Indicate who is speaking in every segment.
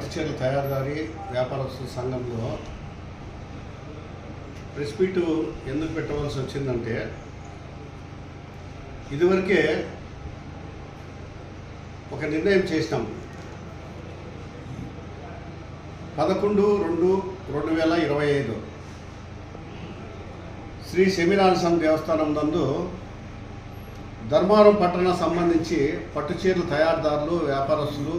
Speaker 1: పట్టుచీరల తయారుదారి వ్యాపారస్తుల సంఘంలో press meet ఎందుకు పెట్టవలసి వచ్చిందంటే ఇదివరకే ఒక నిర్ణయం చేసినాం. పదకొండు రెండు రెండు వేల ఇరవై ఐదు. శ్రీ సెమినారసం దేవస్థానం నందు ధర్మారం పట్టణ సంబంధించి పట్టుచీరల తయారుదారులు వ్యాపారస్తులు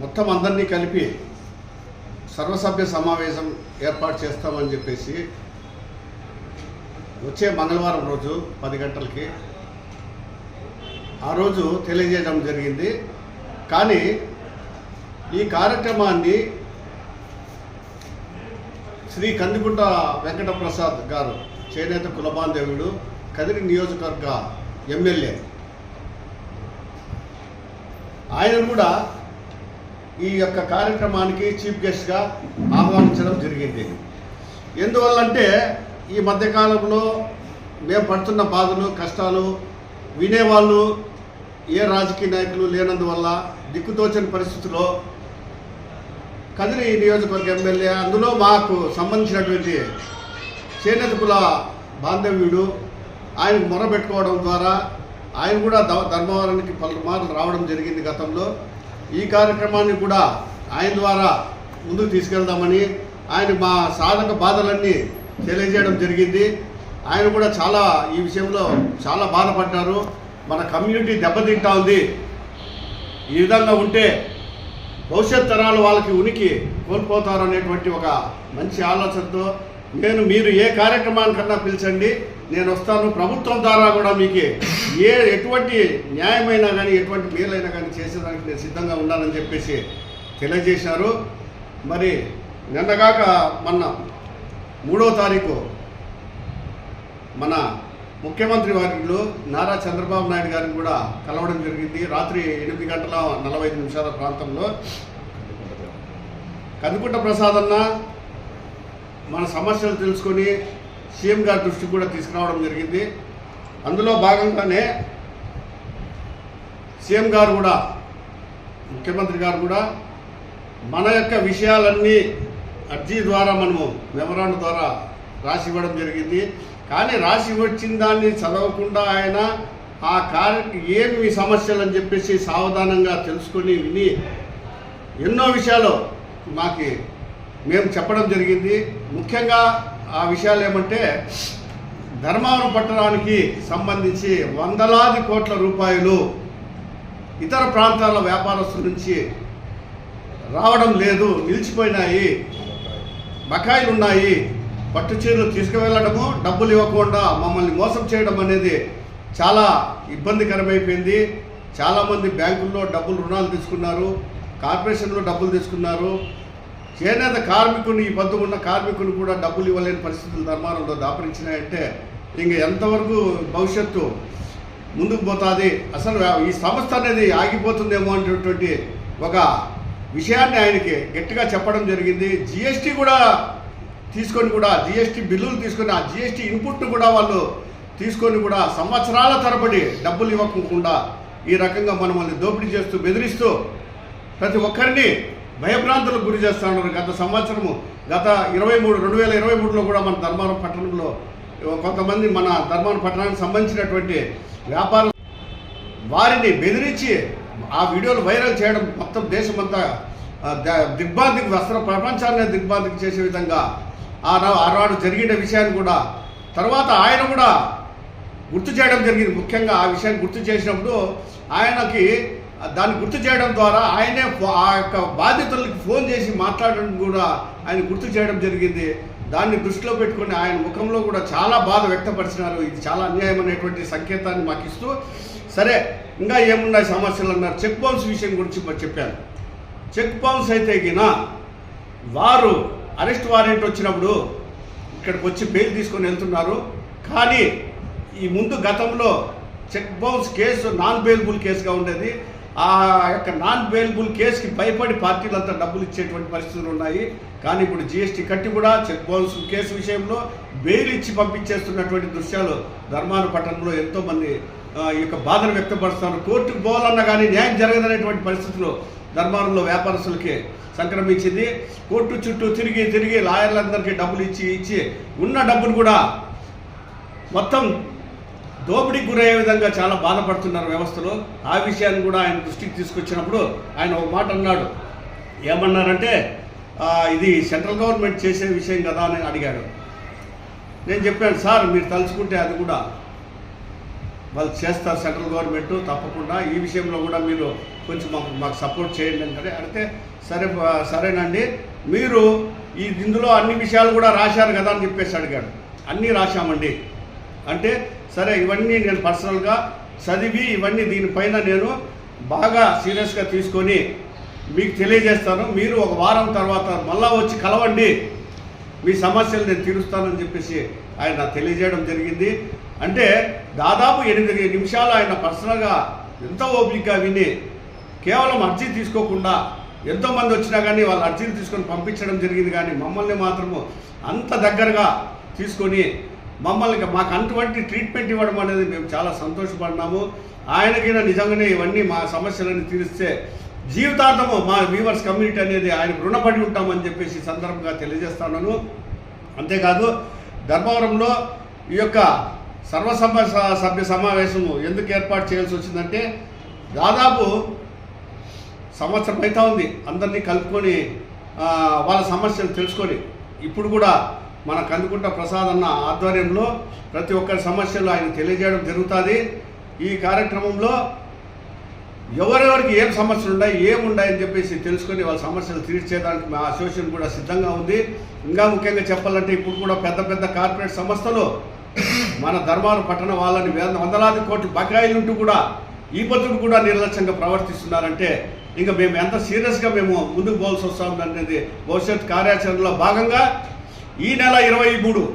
Speaker 1: మొత్తం అందరినీ కలిపి సర్వసభ్య సమావేశం ఏర్పాటు చేస్తామని చెప్పేసి వచ్చే మంగళవారం రోజు పది గంటలకి ఆ రోజు తెలియజేయడం జరిగింది. కానీ ఈ కార్యక్రమాన్ని శ్రీ కందిగుంట వెంకటప్రసాద్ గారు చేనేత కులబాంధవుడు కదిరి నియోజకవర్గ ఎమ్మెల్యే. ఆయన కూడా ఈ యొక్క కార్యక్రమానికి చీఫ్ గెస్ట్గా ఆహ్వానించడం జరిగింది. ఎందువల్లంటే ఈ మధ్యకాలంలో మేము పడుతున్న బాధలు కష్టాలు వినేవాళ్ళు ఏ రాజకీయ నాయకులు లేనందువల్ల దిక్కుతోచని పరిస్థితిలో కదిరి నియోజకవర్గ ఎమ్మెల్యే అందులో మాకు సంబంధించినటువంటి చేనేత కుల బాంధవ్యుడు ఆయనకు మొరబెట్టుకోవడం ద్వారా ఆయన కూడా ద- ధర్మవరానికి పలుమార్లు రావడం జరిగింది గతంలో. ఈ కార్యక్రమాన్ని కూడా ఆయన ద్వారా ముందుకు తీసుకెళ్దామని ఆయన మా సాధక బాధలన్నీ తెలియజేయడం జరిగింది. ఆయన కూడా చాలా ఈ విషయంలో చాలా బాధపడ్డారు. మన కమ్యూనిటీ దెబ్బతింటా ఉంది. ఈ విధంగా ఉంటే భవిష్యత్ తరాలు వాళ్ళకి ఉనికి కోల్పోతారు అనేటువంటి ఒక మంచి ఆలోచనతో నేను మీరు ఏ కార్యక్రమానికన్నా పిలిచండి. నేను వస్తాను ప్రభుత్వం ద్వారా కూడా మీకు ఏ ఎటువంటి న్యాయమైనా కానీ ఎటువంటి మేలైనా కానీ చేసేదానికి నేను సిద్ధంగా ఉన్నానని చెప్పేసి తెలియజేశారు. మరి నిన్నగాక మొన్న మూడో తారీఖు మన ముఖ్యమంత్రి వారిలో నారా చంద్రబాబు నాయుడు గారిని కూడా కలవడం జరిగింది. రాత్రి ఎనిమిది గంటల నలభై ఐదు నిమిషాల ప్రాంతంలో కందుకుంట ప్రసాద్ అన్న మన సమస్యలు తెలుసుకొని సీఎం గారి దృష్టికి కూడా తీసుకురావడం జరిగింది. అందులో భాగంగానే సీఎం గారు కూడా ముఖ్యమంత్రి గారు కూడా మన యొక్క విషయాలన్నీ అర్జీ ద్వారా మనము మెమరాండం ద్వారా రాసి ఇవ్వడం జరిగింది. కానీ రాసి వచ్చిన దాన్ని చదవకుండా ఆయన ఆ కార్య ఏమి మీ సమస్యలు అని చెప్పేసి సావధానంగా తెలుసుకొని విని ఎన్నో విషయాలు మాకి మేము చెప్పడం జరిగింది. ముఖ్యంగా ఆ విషయాలు ఏమంటే ధర్మవరం పట్టణానికి సంబంధించి వందలాది కోట్ల రూపాయలు ఇతర ప్రాంతాల వ్యాపారస్తుల నుంచి రావడం లేదు నిలిచిపోయినాయి బకాయిలు ఉన్నాయి పట్టు చీరలు తీసుకువెళ్ళడము డబ్బులు ఇవ్వకుండా మమ్మల్ని మోసం చేయడం అనేది చాలా ఇబ్బందికరమైపోయింది. చాలామంది బ్యాంకుల్లో డబ్బులు రుణాలు తీసుకున్నారు కార్పొరేషన్లో డబ్బులు తీసుకున్నారు. చేనేత కార్మికుని ఈ పొద్దు ఉన్న కార్మికుని కూడా డబ్బులు ఇవ్వలేని పరిస్థితులు ధర్మారంలో దాపరించినాయంటే ఇంక ఎంతవరకు భవిష్యత్తు ముందుకు పోతుంది? అసలు ఈ సంస్థ అనేది ఆగిపోతుందేమో అనేటటువంటి ఒక విషయాన్ని ఆయనకి గట్టిగా చెప్పడం జరిగింది. జిఎస్టీ కూడా తీసుకొని కూడా జిఎస్టీ బిల్లులు తీసుకొని ఆ జిఎస్టీ ఇన్పుట్ను కూడా వాళ్ళు తీసుకొని కూడా సంవత్సరాల తరబడి డబ్బులు ఇవ్వకుండా ఈ రకంగా మనల్ని దోపిడీ చేస్తూ బెదిరిస్తూ ప్రతి ఒక్కరిని భయభ్రాంతులకు గురి చేస్తూ ఉన్నారు. గత సంవత్సరము గత ఇరవై మూడు రెండు వేల ఇరవై మూడులో కూడా మన ధర్మవరం పట్టణంలో కొంతమంది మన ధర్మవరం పట్టణానికి సంబంధించినటువంటి వ్యాపార వారిని బెదిరించి ఆ వీడియోలు వైరల్ చేయడం మొత్తం దేశమంతా దిగ్బాధికి ద- వస్త్ర ప్రపంచాన్ని దిగ్బాధికి చేసే విధంగా ఆ ఆనాడు జరిగిన విషయాన్ని కూడా తర్వాత ఆయన కూడా గుర్తు చేయడం జరిగింది. ముఖ్యంగా ఆ విషయాన్ని గుర్తు చేసినప్పుడు ఆయనకి దాన్ని గుర్తు చేయడం ద్వారా ఆయనే ఆ యొక్క బాధితులకి ఫోన్ చేసి మాట్లాడడం కూడా ఆయన గుర్తు చేయడం జరిగింది. దాన్ని దృష్టిలో పెట్టుకొని ఆయన ముఖంలో కూడా చాలా బాధ వ్యక్తపరిచినారు. ఇది చాలా అన్యాయం అనేటువంటి సంకేతాన్ని మాకు ఇస్తూ సరే ఇంకా ఏమున్నాయి సమస్యలు అన్నారు. చెక్ బౌన్స్ విషయం గురించి చెప్పాను. చెక్ బౌన్స్ అయితే గిన వారు అరెస్ట్ వారెంట్ వచ్చినప్పుడు ఇక్కడికి వచ్చి బెయిల్ తీసుకొని వెళ్తున్నారు. కానీ ఈ ముందు గతంలో check bounce case non bailable కేసుగా ఉండేది. ఆ యొక్క నాన్ బెయిలబుల్ కేసుకి భయపడి పార్టీలంతా డబ్బులు ఇచ్చేటువంటి పరిస్థితులు ఉన్నాయి. కానీ ఇప్పుడు జిఎస్టీ కట్టి కూడా చెక్ బౌన్స్ కేసు విషయంలో బెయిల్ ఇచ్చి పంపించేస్తున్నటువంటి దృశ్యాలు ధర్మాన పట్టణంలో ఎంతోమంది ఈ యొక్క బాధను వ్యక్తపరుస్తున్నారు. కోర్టుకు పోవాలన్నా కానీ న్యాయం జరగదనేటువంటి పరిస్థితులు ధర్మారంలో వ్యాపారస్తులకి సంక్రమించింది. కోర్టు చుట్టూ తిరిగి తిరిగి లాయర్లందరికీ డబ్బులు ఇచ్చి ఇచ్చి ఉన్న డబ్బును కూడా మొత్తం దోపిడీకి గురయ్యే విధంగా చాలా బాధపడుతున్నారు వ్యవస్థలో. ఆ విషయాన్ని కూడా ఆయన దృష్టికి తీసుకొచ్చినప్పుడు ఆయన ఒక మాట అన్నాడు. ఏమన్నారంటే ఇది సెంట్రల్ గవర్నమెంట్ చేసే విషయం కదా అని అడిగాడు. నేను చెప్పాను సార్ మీరు తలుచుకుంటే అది కూడా వాళ్ళు చేస్తారు సెంట్రల్ గవర్నమెంట్ తప్పకుండా. ఈ విషయంలో కూడా మీరు కొంచెం మాకు మాకు సపోర్ట్ చేయండి అంటే అడిగితే సరే సరేనండి. మీరు ఈ ఇందులో అన్ని విషయాలు కూడా రాశారు కదా అని చెప్పేసి అడిగాడు. అన్నీ రాశామండి. అంటే సరే ఇవన్నీ నేను పర్సనల్గా చదివి ఇవన్నీ దీనిపైన నేను బాగా సీరియస్గా తీసుకొని మీకు తెలియజేస్తాను. మీరు ఒక వారం తర్వాత మళ్ళా వచ్చి కలవండి. మీ సమస్యలు నేను తీరుస్తానని చెప్పేసి ఆయన తెలియజేయడం జరిగింది. అంటే దాదాపు ఎనిమిది నిమిషాలు ఆయన పర్సనల్గా ఎంతో ఓపికగా విని కేవలం అర్జీ తీసుకోకుండా ఎంతోమంది వచ్చినా కానీ వాళ్ళు అర్జీలు తీసుకొని పంపించడం జరిగింది. కానీ మమ్మల్ని మాత్రము అంత దగ్గరగా తీసుకొని మమ్మల్ని మాకు అటువంటి ట్రీట్మెంట్ ఇవ్వడం అనేది మేము చాలా సంతోషపడినాము. ఆయనకి నిజంగానే ఇవన్నీ మా సమస్యలన్నీ తీరిస్తే జీవితాంతము మా వీవర్స్ కమ్యూనిటీ అనేది ఆయనకు రుణపడి ఉంటామని చెప్పేసి సందర్భంగా తెలియజేస్తున్నాను అంతేకాదు ధర్మవరంలో ఈ యొక్క సర్వసభ స- సభ్య సమావేశము ఎందుకు ఏర్పాటు చేయాల్సి వచ్చిందంటే దాదాపు సంవత్సరం అవుతా ఉంది అందరినీ కలుపుకొని వాళ్ళ సమస్యలు తెలుసుకొని. ఇప్పుడు కూడా మన కందుకుంట ప్రసాద్ అన్న ఆధ్వర్యంలో ప్రతి ఒక్కరి సమస్యలు ఆయన తెలియజేయడం జరుగుతుంది. ఈ కార్యక్రమంలో ఎవరెవరికి ఏం సమస్యలు ఉన్నాయి ఏముండాయని చెప్పేసి తెలుసుకొని వాళ్ళ సమస్యలు తీర్చేదానికి మా అసోసియేషన్ కూడా సిద్ధంగా ఉంది. ఇంకా ముఖ్యంగా చెప్పాలంటే ఇప్పుడు కూడా పెద్ద పెద్ద కార్పొరేట్ సంస్థలు మన ధర్మాలు పట్టణ వాళ్ళని వేల వందలాది కోట్ల బకాయిలుంటూ కూడా ఈ పద్ధతులు కూడా నిర్లక్ష్యంగా ప్రవర్తిస్తున్నారంటే ఇంకా మేము ఎంత సీరియస్గా మేము ముందుకు పోవాల్సి వస్తాం అనేది భవిష్యత్ కార్యాచరణలో భాగంగా ఈ నెల ఇరవై మూడు.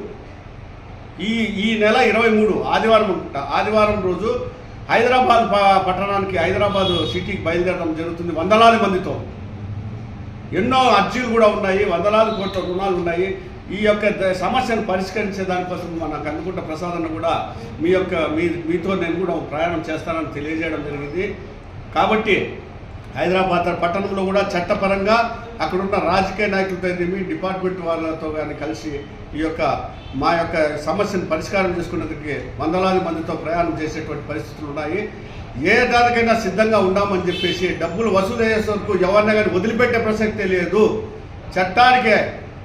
Speaker 1: ఈ ఈ నెల ఇరవై మూడు ఆదివారం ఆదివారం రోజు హైదరాబాద్ ప- పట్టణానికి హైదరాబాద్ సిటీకి బయలుదేరడం జరుగుతుంది. వందలాది మందితో. ఎన్నో అర్జీలు కూడా ఉన్నాయి వందలాది కోట్ల రుణాలు ఉన్నాయి. ఈ యొక్క ద- సమస్యను పరిష్కరించే దానికోసం మన కన్నుకుంట ప్రసాదన్న కూడా మీ యొక్క మీ మీతో నేను కూడా ప్రయాణం చేస్తానని తెలియజేయడం జరిగింది. కాబట్టి హైదరాబాద్ పట్టణంలో కూడా చట్టపరంగా అక్కడున్న రాజకీయ నాయకులతో ఏమి డిపార్ట్మెంట్ వాళ్ళతో కానీ కలిసి ఈ యొక్క మా యొక్క సమస్యను పరిష్కారం చేసుకునేందుకు వందలాది మందితో ప్రయాణం చేసేటువంటి పరిస్థితులు ఉన్నాయి. ఏ దానికైనా సిద్ధంగా ఉన్నామని చెప్పేసి డబ్బులు వసూలు చేసే వరకు కానీ వదిలిపెట్టే ప్రసక్తే లేదు. చట్టానికే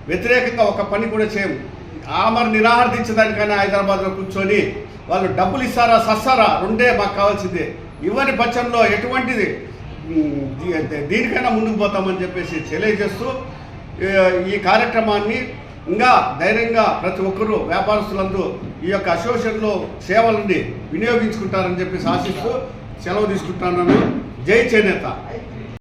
Speaker 1: వ్యతిరేకంగా ఒక పని కూడా చేయం. ఆమరు నిరాహారదించడానికైనా హైదరాబాద్లో కూర్చొని వాళ్ళు డబ్బులు ఇస్తారా సస్తారా రెండే మాకు కావాల్సిందే. ఇవ్వని పక్షంలో ఎటువంటిది దీనికైనా ముందుకు పోతామని చెప్పేసి తెలియజేస్తూ ఈ కార్యక్రమాన్ని ఇంకా ధైర్యంగా ప్రతి ఒక్కరూ వ్యాపారస్తులందరూ ఈ యొక్క అసోసియేషన్లో సేవలని వినియోగించుకుంటారని చెప్పేసి ఆశిస్తూ సెలవు తీసుకుంటున్నాను. జై చేనేత.